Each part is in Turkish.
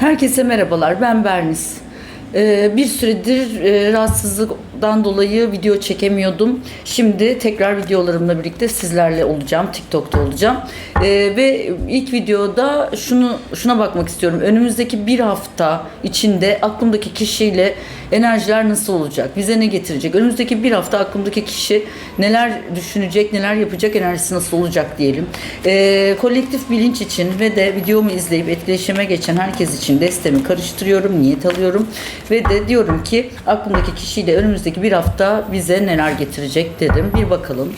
Herkese merhabalar, ben Bernis. Ee, bir süredir e, rahatsızlıktan dolayı video çekemiyordum. Şimdi tekrar videolarımla birlikte sizlerle olacağım, TikTok'ta olacağım. Ee, ve ilk videoda şunu şuna bakmak istiyorum. Önümüzdeki bir hafta içinde aklımdaki kişiyle enerjiler nasıl olacak? Bize ne getirecek? Önümüzdeki bir hafta aklımdaki kişi neler düşünecek, neler yapacak, enerjisi nasıl olacak diyelim. Ee, kolektif bilinç için ve de videomu izleyip etkileşime geçen herkes için destemi karıştırıyorum, niyet alıyorum. Ve de diyorum ki aklımdaki kişiyle önümüzdeki bir hafta bize neler getirecek dedim. Bir bakalım.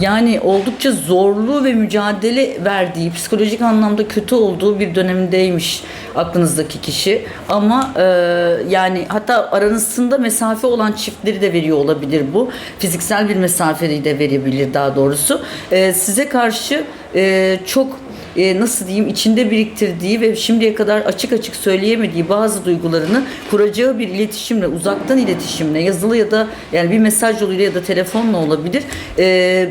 Yani oldukça zorlu ve mücadele verdiği, psikolojik anlamda kötü olduğu bir dönemindeymiş aklınızdaki kişi. Ama e, yani hatta aranızda mesafe olan çiftleri de veriyor olabilir bu. Fiziksel bir mesafeyi de verebilir daha doğrusu. E, size karşı e, çok e, nasıl diyeyim içinde biriktirdiği ve şimdiye kadar açık açık söyleyemediği bazı duygularını kuracağı bir iletişimle, uzaktan iletişimle, yazılı ya da yani bir mesaj yoluyla ya da telefonla olabilir. E,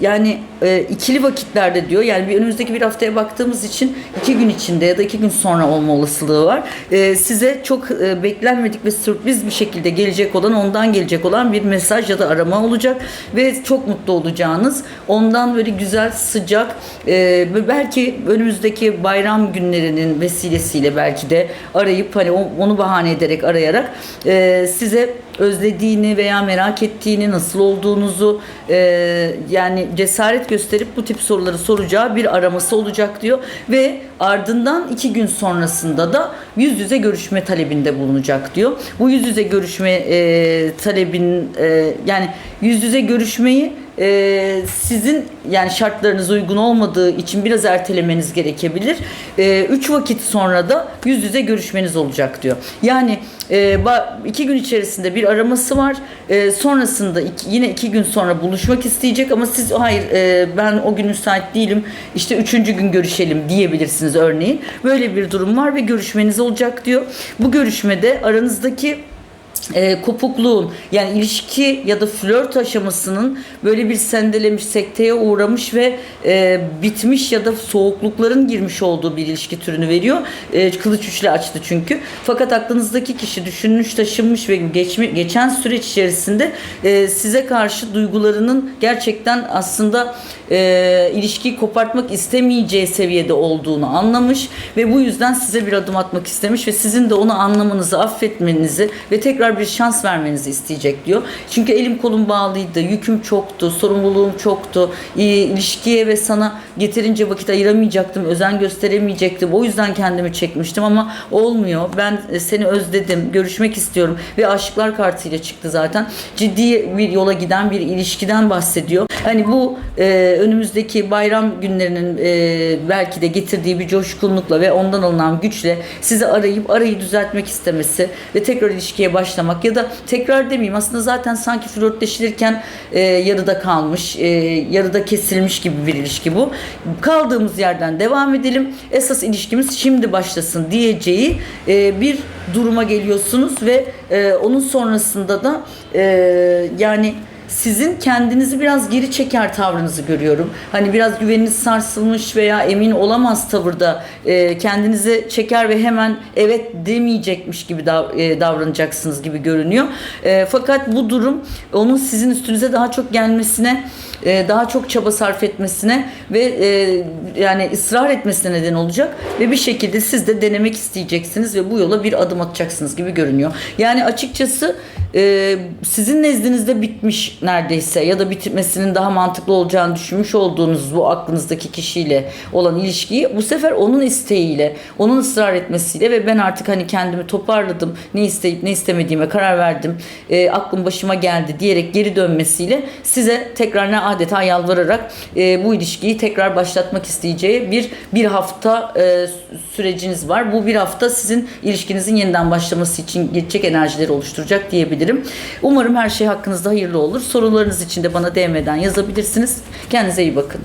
yani e, ikili vakitlerde diyor. Yani bir önümüzdeki bir haftaya baktığımız için iki gün içinde ya da iki gün sonra olma olasılığı var. E, size çok e, beklenmedik ve sürpriz bir şekilde gelecek olan, ondan gelecek olan bir mesaj ya da arama olacak ve çok mutlu olacağınız, ondan böyle güzel, sıcak e, belki önümüzdeki bayram günlerinin vesilesiyle belki de arayıp hani onu bahane ederek arayarak e, size özlediğini veya merak ettiğini, nasıl olduğunuzu e, yani cesaret gösterip bu tip soruları soracağı bir araması olacak diyor ve ardından iki gün sonrasında da yüz yüze görüşme talebinde bulunacak diyor. Bu yüz yüze görüşme e, talebin e, yani yüz yüze görüşmeyi e, sizin yani şartlarınız uygun olmadığı için biraz ertelemeniz gerekebilir. E, üç vakit sonra da yüz yüze görüşmeniz olacak diyor. Yani e, iki gün içerisinde bir araması var. E, sonrasında iki- yine iki gün sonra buluşmak isteyecek ama siz hayır e, ben o gün müsait değilim işte üçüncü gün görüşelim diyebilirsiniz örneğin. Böyle bir durum var ve görüşmeniz olacak diyor. Bu görüşmede aranızdaki e, kopukluğun yani ilişki ya da flört aşamasının böyle bir sendelemiş, sekteye uğramış ve e, bitmiş ya da soğuklukların girmiş olduğu bir ilişki türünü veriyor. E, kılıç üçlü açtı çünkü. Fakat aklınızdaki kişi düşünmüş, taşınmış ve geçme, geçen süreç içerisinde e, size karşı duygularının gerçekten aslında e, ilişkiyi kopartmak istemeyeceği seviyede olduğunu anlamış ve bu yüzden size bir adım atmak istemiş ve sizin de onu anlamanızı, affetmenizi ve tekrar bir şans vermenizi isteyecek diyor. Çünkü elim kolum bağlıydı, yüküm çoktu, sorumluluğum çoktu, e, ilişkiye ve sana yeterince vakit ayıramayacaktım, özen gösteremeyecektim. O yüzden kendimi çekmiştim ama olmuyor. Ben e, seni özledim, görüşmek istiyorum ve aşıklar kartıyla çıktı zaten. Ciddi bir yola giden bir ilişkiden bahsediyor. Hani bu e, önümüzdeki bayram günlerinin e, belki de getirdiği bir coşkunlukla ve ondan alınan güçle sizi arayıp arayı düzeltmek istemesi ve tekrar ilişkiye başlamak ya da tekrar demeyeyim aslında zaten sanki flörtleşilirken e, yarıda kalmış, e, yarıda kesilmiş gibi bir ilişki bu. Kaldığımız yerden devam edelim. Esas ilişkimiz şimdi başlasın diyeceği e, bir duruma geliyorsunuz ve e, onun sonrasında da e, yani sizin kendinizi biraz geri çeker tavrınızı görüyorum. Hani biraz güveniniz sarsılmış veya emin olamaz tavırda e, kendinizi çeker ve hemen evet demeyecekmiş gibi dav- e, davranacaksınız gibi görünüyor. E, fakat bu durum onun sizin üstünüze daha çok gelmesine e, daha çok çaba sarf etmesine ve e, yani ısrar etmesine neden olacak ve bir şekilde siz de denemek isteyeceksiniz ve bu yola bir adım atacaksınız gibi görünüyor. Yani açıkçası e, sizin nezdinizde bitmiş neredeyse ya da bitmesinin daha mantıklı olacağını düşünmüş olduğunuz bu aklınızdaki kişiyle olan ilişkiyi bu sefer onun isteğiyle, onun ısrar etmesiyle ve ben artık hani kendimi toparladım, ne isteyip ne istemediğime karar verdim, e, aklım başıma geldi diyerek geri dönmesiyle size tekrar ne adeta yalvararak e, bu ilişkiyi tekrar başlatmak isteyeceği bir bir hafta e, süreciniz var. Bu bir hafta sizin ilişkinizin yeniden başlaması için geçecek enerjileri oluşturacak diyebilirim. Umarım her şey hakkınızda hayırlı olur. Sorularınız için de bana DM'den yazabilirsiniz. Kendinize iyi bakın.